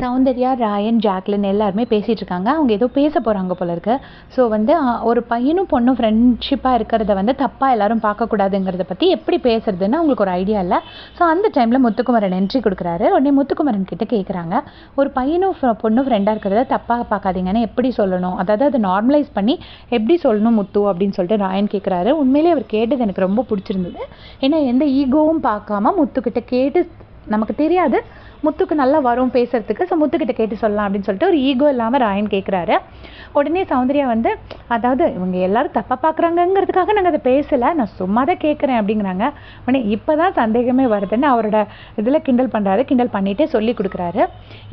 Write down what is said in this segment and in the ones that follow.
Soundarya Rayan Jacqueline எல்லாருமே பேசிகிட்டு இருக்காங்க அவங்க ஏதோ பேச போகிறாங்க போல இருக்கு. ஸோ வந்து ஒரு பையனும் பொண்ணும் ஃப்ரெண்ட்ஷிப்பாக இருக்கிறத வந்து தப்பாக எல்லாரும் பார்க்கக்கூடாதுங்கிறத பற்றி எப்படி பேசுறதுன்னு அவங்களுக்கு ஒரு ஐடியா இல்லை. ஸோ அந்த டைமில் முத்துக்குமரன் என்ட்ரி கொடுக்குறாரு. உடனே முத்துக்குமரன் கிட்ட கேட்குறாங்க ஒரு பையனும் பொண்ணும் ஃப்ரெண்டாக இருக்கிறத தப்பாக பார்க்காதீங்கன்னு எப்படி சொல்லணும்? அதாவது அதை நார்மலைஸ் பண்ணி எப்படி சொல்லணும் முத்து அப்படின்னு சொல்லிட்டு ராயன் கேட்குறாரு உண்மையிலேயே அவர் கேட்டது எனக்கு ரொம்ப பிடிச்சிருந்தது. ஏன்னா எந்த ஈகோவும் பார்க்காம முத்துக்கிட்ட கேட்டு நமக்கு தெரியாது. முத்துக்கு நல்லா வரும் பேசுகிறதுக்கு ஸோ முத்துக்கிட்ட கேட்டு சொல்லலாம் அப்படின்னு சொல்லிட்டு ஒரு ஈகோ இல்லாமல் ராயன் கேட்குறாரு உடனே சௌந்தர்யா வந்து அதாவது இவங்க எல்லாரும் தப்பாக பார்க்குறாங்கங்கிறதுக்காக நாங்கள் அதை பேசலை. நான் சும்மா தான் கேட்குறேன் அப்படிங்கிறாங்க. உடனே இப்போ தான் சந்தேகமே வருதுன்னு அவரோட இதில் கிண்டல் பண்ணுறாரு கிண்டல் பண்ணிகிட்டே சொல்லி கொடுக்குறாரு.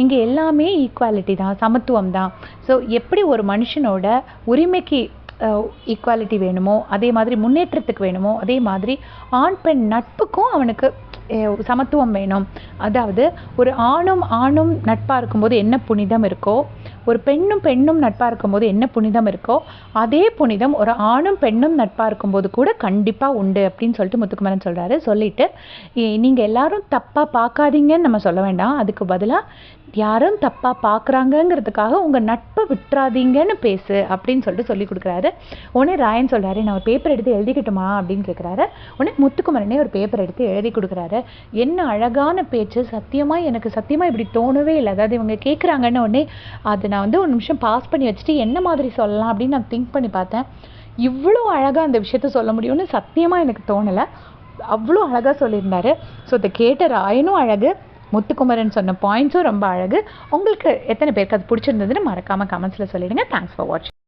இங்கே எல்லாமே ஈக்குவாலிட்டி தான் சமத்துவம் தான். ஸோ எப்படி ஒரு மனுஷனோட உரிமைக்கு ஈக்குவாலிட்டி வேணுமோ அதே மாதிரி முன்னேற்றத்துக்கு வேணுமோ அதே மாதிரி ஆண் பெண் நட்புக்கும் அவனுக்கு சமத்துவம் வேணும். அதாவது ஒரு ஆணும் ஆணும் நட்பாக இருக்கும்போது என்ன புனிதம் இருக்கோ ஒரு பெண்ணும் பெண்ணும் நட்பாக இருக்கும்போது என்ன புனிதம் இருக்கோ அதே புனிதம் ஒரு ஆணும் பெண்ணும் நட்பாக இருக்கும்போது கூட கண்டிப்பாக உண்டு அப்படின்னு சொல்லிட்டு முத்துக்குமரன் சொல்கிறாரு சொல்லிட்டு நீங்கள் எல்லாரும் தப்பாக பார்க்காதீங்கன்னு நம்ம சொல்ல வேண்டாம். அதுக்கு பதிலாக யாரும் தப்பாக பார்க்குறாங்கங்கிறதுக்காக உங்கள் நட்பை விட்டுறாதீங்கன்னு பேசு அப்படின்னு சொல்லிட்டு சொல்லி கொடுக்குறாரு. உடனே ராயன் சொல்கிறாரு நான் ஒரு பேப்பர் எடுத்து எழுதிக்கட்டுமா அப்படின்னு கேட்குறாரு உடனே முத்துக்குமரனே ஒரு பேப்பர் எடுத்து எழுதி கொடுக்குறாரு. என்ன அழகான பேச்சு சத்தியமாக எனக்கு சத்தியமாக இப்படி தோணவே இல்லை. அதாவது இவங்க கேட்குறாங்கன்னு உடனே அது நான் வந்து ஒரு நிமிஷம் பாஸ் பண்ணி வச்சுட்டு என்ன மாதிரி சொல்லலாம்? அப்படின்னு நான் திங்க் பண்ணி பார்த்தேன். இவ்வளோ அழகாக அந்த விஷயத்த சொல்ல முடியும்னு சத்தியமாக எனக்கு தோணலை. அவ்வளோ அழகாக சொல்லியிருந்தாரு. ஸோ இதை கேட்ட ராயனும் அழகு. முத்துக்குமரன் சொன்ன பாயிண்ட்ஸும் ரொம்ப அழகு. உங்களுக்கு எத்தனை பேருக்கு அது பிடிச்சிருந்ததுன்னு மறக்காமல் கமெண்ட்ஸில் சொல்லிடுங்க. தேங்க்ஸ் ஃபார் வாட்சிங்